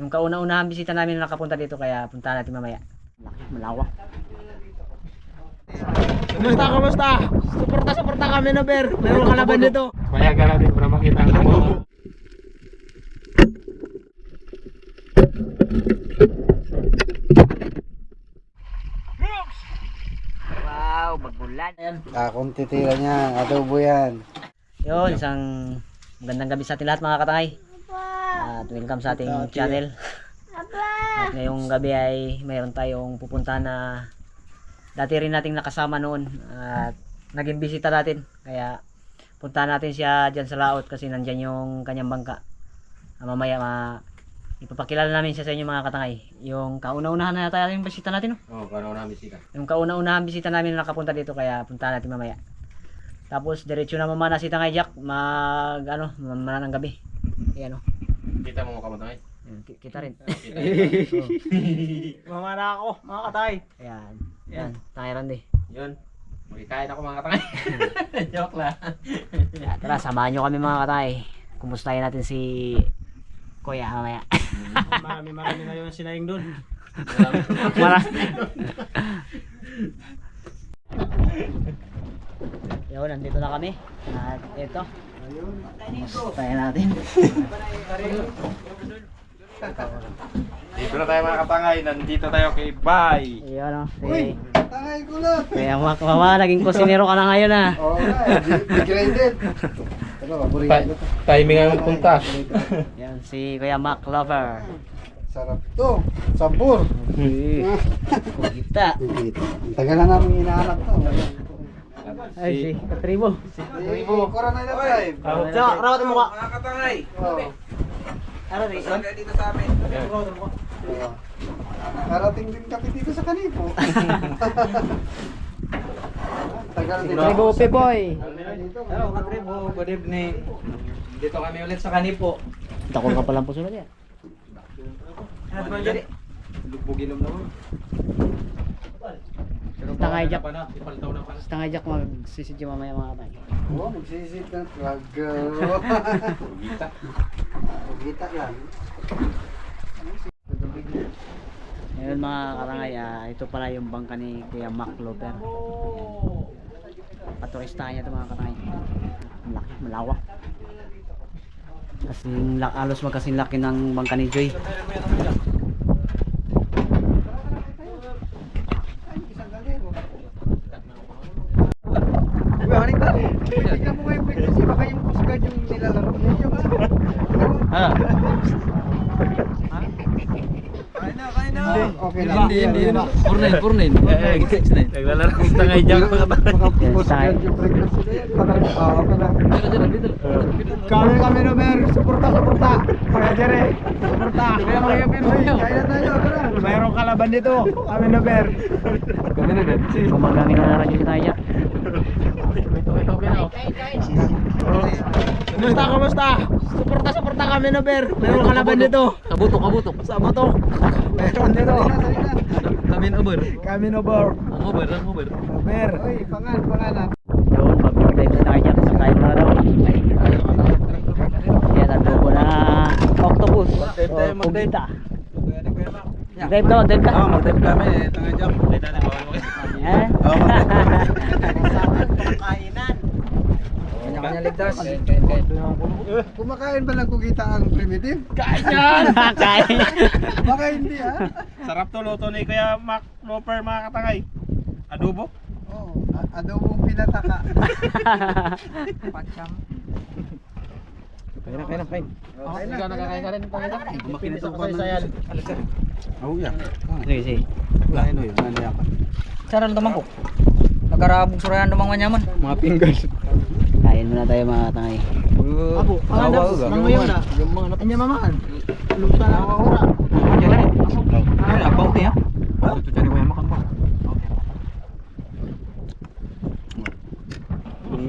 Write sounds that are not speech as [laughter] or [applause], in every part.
Yung kauna-unahang bisita namin na nakapunta dito kaya punta natin mamaya. Laki, malawak. Kumusta, kumusta? Suporta, suporta kami na Ber. Meron kalaban dito. Payagan natin para makita ang mga Wow, magulan. Ayan. Akong titira niya, adobo yan. Yun, isang magandang gabi sa ating lahat mga katangay. At welcome sa ating channel. At ngayong gabi ay mayroon tayong pupunta na dati rin nating nakasama noon at naging bisita natin. Kaya punta natin siya dyan sa laot kasi nandyan yung kanyang bangka. Ah, mamaya ma ipapakilala namin siya sa inyo mga katangay. Yung kauna-unahan na tayo yung bisita natin. No? Oh, kano namin sika. Yung kauna-unahan bisita namin na nakapunta dito kaya punta natin mamaya. Tapos diretso na mamana si Tangay Jack mag ano, mamana ng gabi. Ayan oh. Kita mo mga kamatay. Ayan, ki- Kita rin. [laughs] Mama na ako, mga katay. Ayan. Ayan, Tangay Randy. Yun. Makikain ako mga katangay. [laughs] Joke lang. Ayan, tara, samahan nyo kami mga katay. Kumustahin natin si Kuya mamaya. [laughs] Marami marami na yung sinayang doon. Mara. Yun, nandito na kami. At ito. Kumustahin natin. Dito na tayo mga katangay. Nandito tayo kay Bay. Ayan o. Si Tangay kulot. Kuya Mak, mama, naging kusinero ka na ngayon ah. Oo nga, degraded. Ko timing ang punta. Yan, si Kuya Mac Lover. Sarap to. Sabor. Kita. Ang tagal na namin hinahanap to. Ay, si Katribo. Ribo. Corona na drive. So, rawat mo ka. Oo. Ano rin? Oo. Narating din kami dito sa Kanipo. [laughs] Tagal din. Katribo, Piboy. Hello, Katribo. Good evening. Dito kami ulit sa Kanipo. Takol ka palang puso na niya. Ano ba dyan? Lugbugin naman naman. Tangay Jack. Pa na, ipaltaw na pa na. Tangay Jack magsisidyo mamaya mga kapay. Oo, magsisit ng trago. Kita. Kita yan. Ngayon mga karangay, ah, ito pala yung bangka ni Kuya Mac Lover. Paturistahan niya ito mga karangay. Ang laki, malawak. Kasing alos magkasing laki ng bangka ni Joy. Uy, haning ka. Tingnan mo nga yung frequency. Baka yung Coast Guard yung nilalaro ninyo ha. Ah. Kain na, kain na. Okay lang. Hindi, hindi, hindi. Purnain, purnain. Naglalaro ng tangay dyan mga Guard tayo. yung frequency na yan. Okay lang. Kami kami no, Mer. Suporta, suporta. Kaya Jere. Suporta. Kaya mga Mer. Kaya na tayo. Tara. Mayroong kalaban dito. Kami no, Mer. Kami na din. Gumagamit na na radyo si Tangay Jack. Kumusta, kumusta? Suporta, suporta kami no, Mer. Mayroong kalaban dito. Kabuto, kabuto. Sama to. Meron dito. Kami na uber. Kami no, Bor. Ang uber, ang uber. Mer. Uy, pangan, pangan. Yun, mag-dive si Tangay Jack. Sakay mo na daw. Yan, adobo na octopus. Mag-dive mag-dive. pugita. Dive ka, mag-dive ka. Oo, mag-dive kami. Tanga jump. Yan. Oo, Kainan. Kanya-kanya ligtas. Kumakain ba ng kugita ang primitive? Kain [laughs] yan! Kain. Baka hindi ha? Sarap to, luto ni Kuya Mac Loper mga katangay. Adobo? Oo, a- adobong pinataka. [laughs] Pacham. Kain na, kain na, kain. Okay na. Nakakain ka rin, Panginoon. Makinito pa yan. Oh, yeah. Sige, sige. Lain o yun, ano yan ka? Sarang tamangkok. Nagarabog surayan dumang manyaman. Mga fingers. Kain muna tayo mga tangay. Ako, ang anak, nang ngayon na. Anya mamaan. Lupa na ako ora. Ay, abaw tiya. Ito dyan ni Kuya Mac ang bang.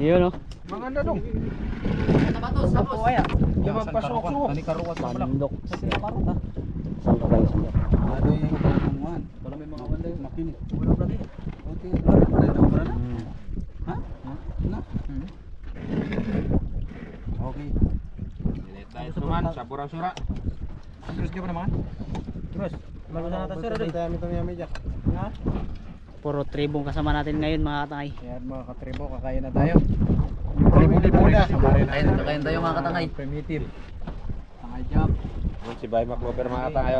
Yun oh. Mga ano dong? Yung magpasok ko. Ani karuwat na malak. Sandok. Sandok tayo, sandok. Ano yung kumuhan? Wala may mga banday. Makinig. Wala ba din? Okay. Wala na wala na. Mm. Ha? Na? Okay. Dahil naman, sa Burasura. Terus juga naman. Terus, magunan natin sir. Adi. Dami ito niya medya. Ha? Puro tribong kasama natin ngayon mga katangay. Yan mga katribo, kakain na tayo. Primitive muna. Kain, kakain tayo mga katangay. Primitive. Tangay Jack. Si Bay Maclover mga [laughs] tayo.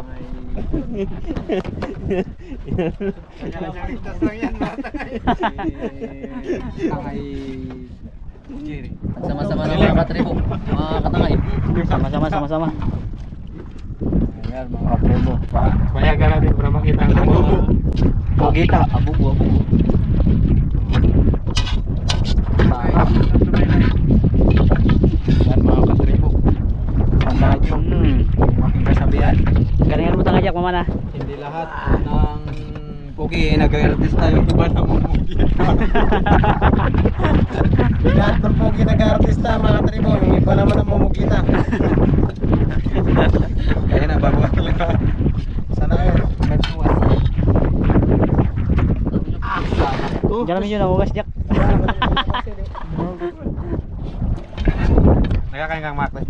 Ligtas lang yan mga tangay. Si Tangay. Ang sama-sama ng mga katribo. Mga katangay. Sama-sama, sama-sama. Ayan mga katribo. Payagan natin para makita ang kabubo. Pugita. Abugo, abugo. Yan mga katribo. Tandaan yung Hmm. aking kasabihan. Galingan mo tangay Jack, mamana. Hindi lahat ng pugi nag-artista yung iba na mumugi. [laughs] lahat ng pugi nag-artista mga tribo, yung iba naman ang mumugita. Kaya na bago talaga. Sana kayo, nagsuwas. Diyan namin yun, namugas Jack. Nakakain kang maklas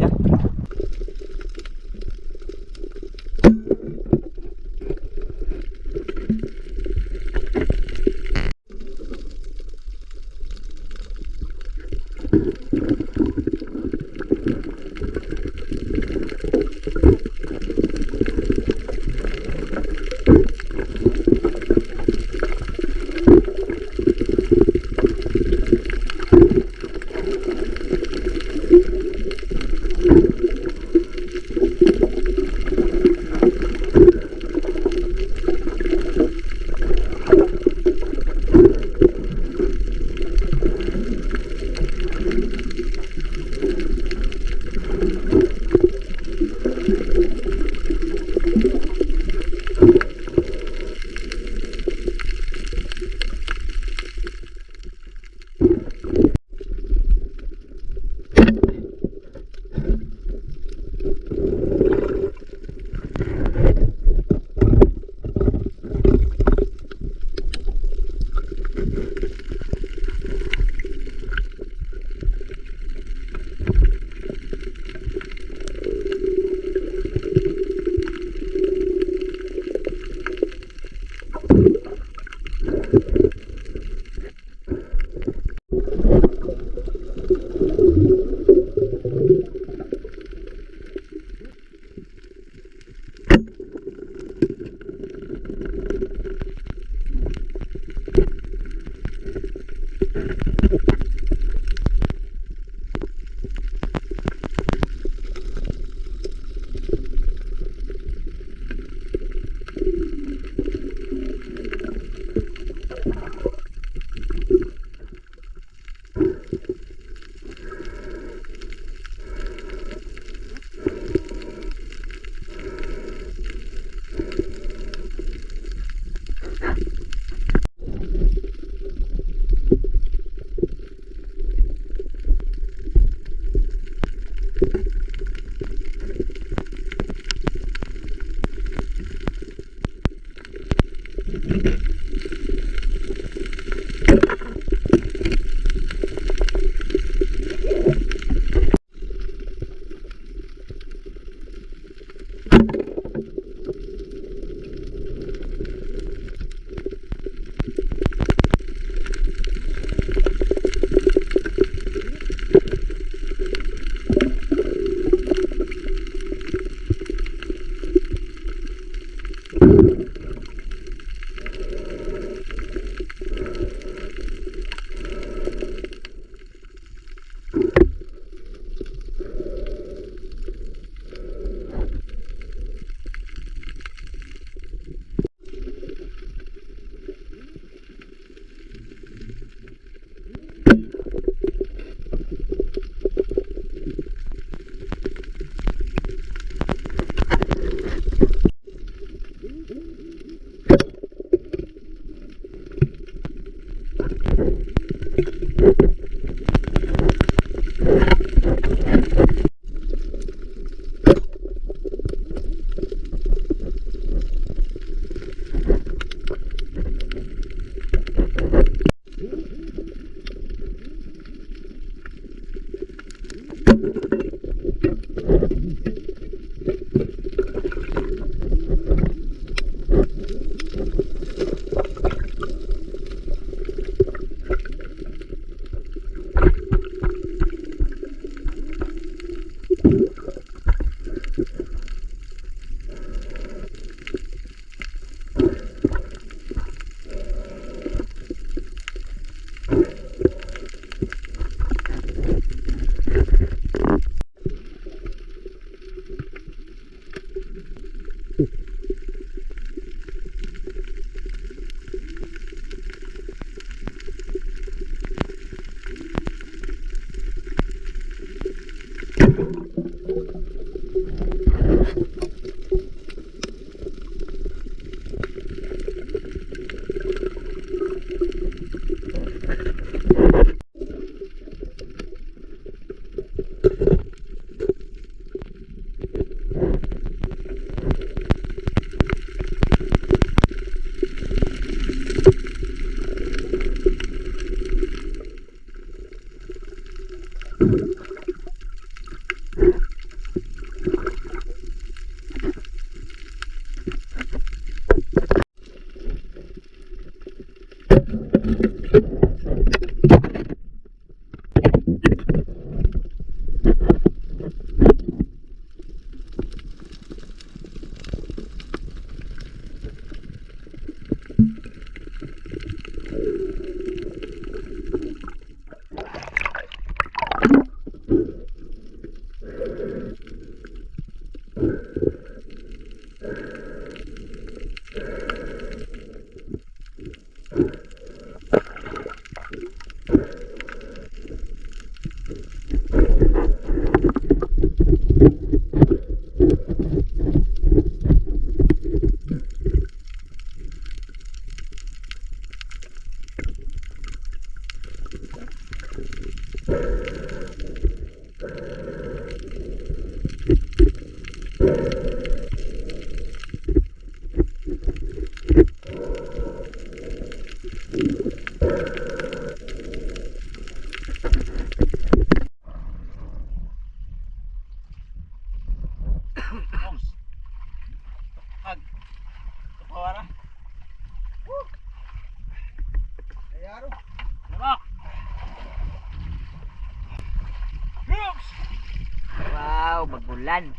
Wow, magulan.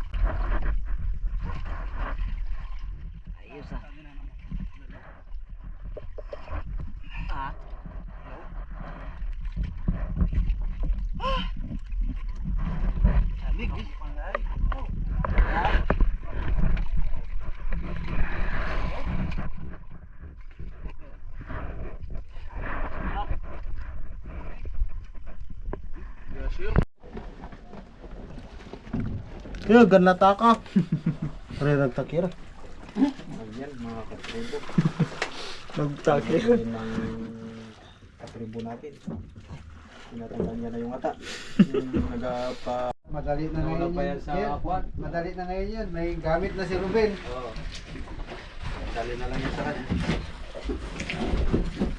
Ayos ah. Ah. Lamig. Yo, ganata ka. Pre nagtakira. Ayan, mga katribo. Nagtakira. Yan ang katribo natin. Tinatanggal niya na yung ata. Yung nagapa... Madali na ngayon pa yan sa Yan, kwan. Madali na ngayon yun. May gamit na si Ruben. Oo. Dali na lang yan sa kanya.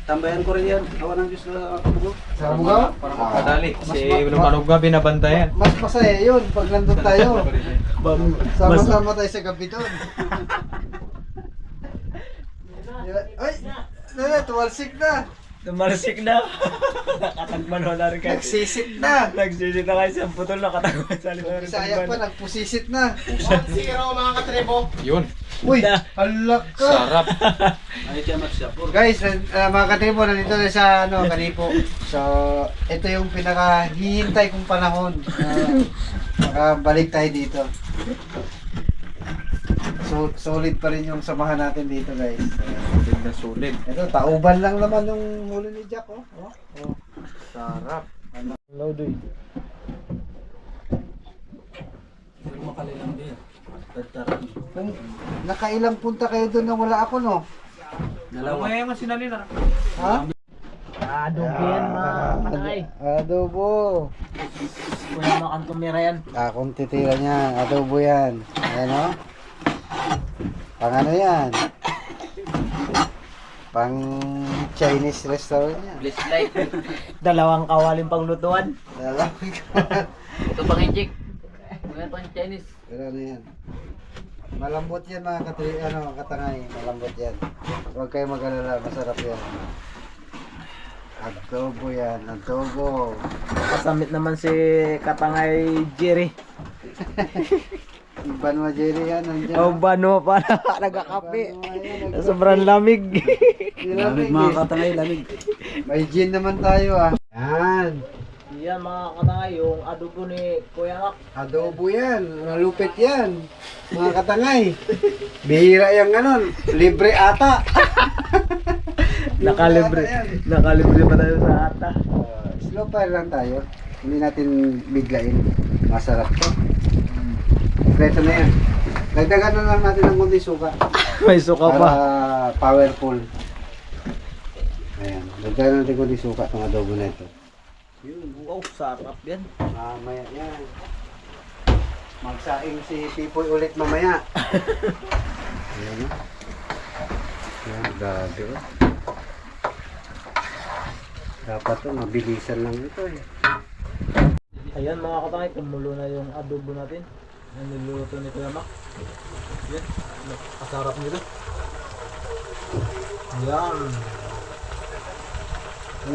Tambayan ko rin yan. Awan ng Diyos na kabugo. Sa Bugaw? Para Ah. makadali. Mas Kasi ma- nung ma- anong gabi nabantayan. Mas masaya yun pag nandun tayo. Sama-sama tayo sa gabi doon. [laughs] Ay! Ay! Tuwalsik na! Tumalsik na. Nakatagman wala rin kayo. Nagsisit na! Nagsisit na kayo sa putol nakatagman sa liwanag. Bisaya pa, nagpusisit na. Yun. Uy! Halak ka! Sarap. [laughs] Ay, siya magsapor. Guys, uh, mga katribo, nandito na sa ano, Kanipo. So, ito yung pinakahihintay kong panahon. Uh, [laughs] makabalik tayo dito. So, solid pa rin yung samahan natin dito, guys. Sulit na sulit. Ito, tauban lang naman yung huli ni Jack, oh. oh. oh. Sarap. Hello, dude. Kung nakailang punta kayo doon na wala ako, no? Dalawa. Mga sinali na. Ha? Adobo yan mga katangay. Adobo. Kuya makang tumira yan. Akong titira niya. Adobo yan. Ayan o. Pang ano yan? Pang Chinese restaurant yan. Bliss light. Dalawang kawaling panglutuan. Lalaki ko. [laughs] Ito pang injik. Kuya pang Chinese. Pero ano yan? Malambot yan mga katri, ano, katangay. Malambot yan. Huwag kayo mag-alala. Masarap yan. Adobo yan. Adobo. Kasamit naman si Katangay Jerry. [laughs] Iban mo, Jerry, yan. Nandiyan. Oh, bano pa [laughs] na nagkakape. Sobrang lamig. [laughs] Lamig mga katangay, lamig. May gin naman tayo ah. Yan. Yan mga katangay, yung adobo ni Kuya Mak. Adobo yan. Malupit yan. Mga katangay. Bihira yung ganon. Libre ata. [laughs] Nakalibre. Nakalibre pa tayo sa ata. Uh, slow fire lang tayo. Hindi natin biglain. Masarap to. Kompleto na yan. Dagdagan na lang natin ng kunti suka. [laughs] May suka Para pa. powerful. Ayan. Dagdagan natin kunti suka itong adobo na ito. Yun, wow, sarap yan. Mamaya yan. Magsaing si Pipoy ulit mamaya. [laughs] Ayan o. Ayan, grabe o. Dapat to, mabilisan lang ito eh. Ayan mga katangay, tumulo na yung adobo natin. Ang niluluto ni Kuya Mak. Yan, kasarap nito. Yan.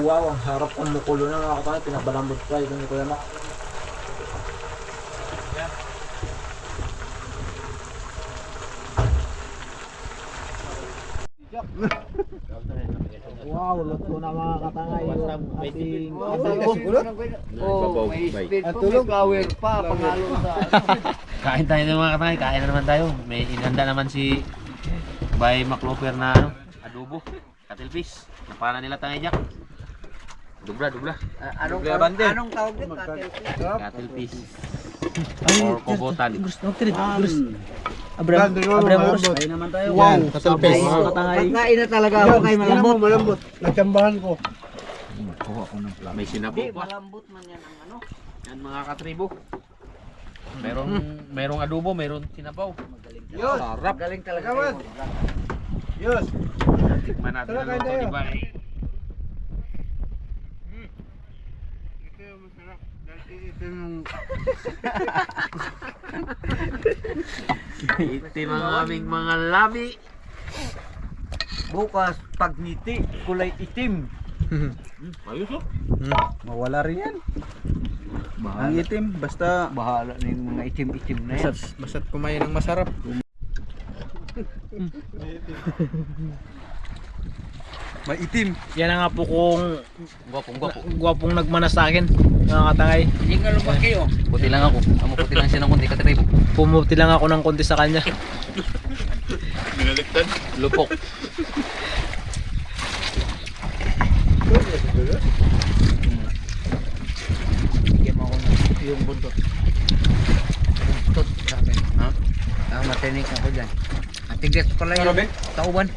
Wow, ang sarap ang mukulo na mga katangay. Pinabalambot pa ito ni Kuya Mak. Wow, luto na mga katangay yung ating adobo. Oh, may speed pa, may power pa, pangalo sa ano. Kain tayo ng mga katangay, kain na naman tayo. May inanda naman si by McLoper na ano, adobo, cattle fish. Napana nila tangay Jack. Dubla, dubla. Anong, anong tawag din? Cattle fish. Or kobotan. Abram, Abram Urs. naman tayo. Wow, katalpes. Pagkain na talaga ako kay malambot. malambot. Nagtambahan ko. May sinabo pa. Malambot man yan ang ano. Yan mga katribo. Merong merong adobo, merong sinabaw. Yun. Sarap. Galing talaga. Kawan. Yun. Tikman natin ang luto ni Bay. Itim ang aming mga labi. Bukas, pag ngiti, kulay itim. Ayos oh. Mawala rin yan. Ang Bahala. itim, basta Bahala na yung mga itim-itim na yan. basta't, basta't kumain ng masarap. Maitim. Yan ang nga po kung Gwapong gwapo. gwapong nagmana sa akin, mga katangay. Hindi nga lumaki oh. Puti lang ako. Amo puti lang siya ng konti katribo. Pumuti lang ako ng konti sa kanya. Lupok. Bigyan mo ako ng yung buntot. Buntot, sabi. Ha? Ah, matinik ako dyan. Matigas pala yung tauban.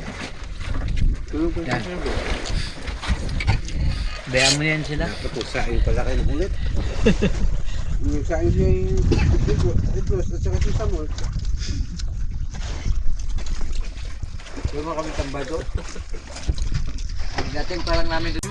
Yan. Bayaan mo yan sila. Sain pala kayo ulit. [laughs] Yung sain niya yung iglos at saka samol. Yung mga kami tambado. Dating parang namin